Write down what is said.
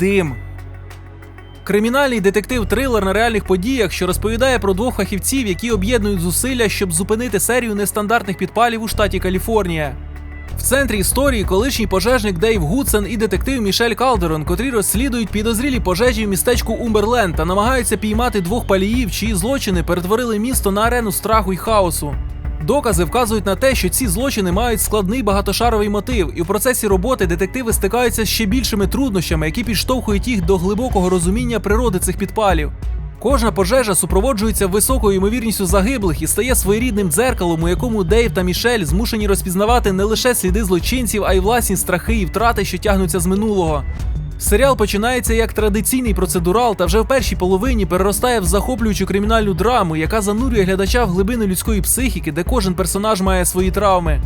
дим. Кримінальний детектив-трилер на реальних подіях, що розповідає про двох фахівців, які об'єднують зусилля, щоб зупинити серію нестандартних підпалів у штаті Каліфорнія. В центрі історії колишній пожежник Дейв Гудсен і детектив Мішель Калдерон, котрі розслідують підозрілі пожежі в містечку Умберленд та намагаються піймати двох паліїв, чиї злочини перетворили місто на арену страху й хаосу. Докази вказують на те, що ці злочини мають складний багатошаровий мотив, і в процесі роботи детективи стикаються з ще більшими труднощами, які підштовхують їх до глибокого розуміння природи цих підпалів. Кожна пожежа супроводжується високою ймовірністю загиблих і стає своєрідним дзеркалом, у якому Дейв та Мішель змушені розпізнавати не лише сліди злочинців, а й власні страхи і втрати, що тягнуться з минулого. Серіал починається як традиційний процедурал, та вже в першій половині переростає в захоплюючу кримінальну драму, яка занурює глядача в глибини людської психіки, де кожен персонаж має свої травми.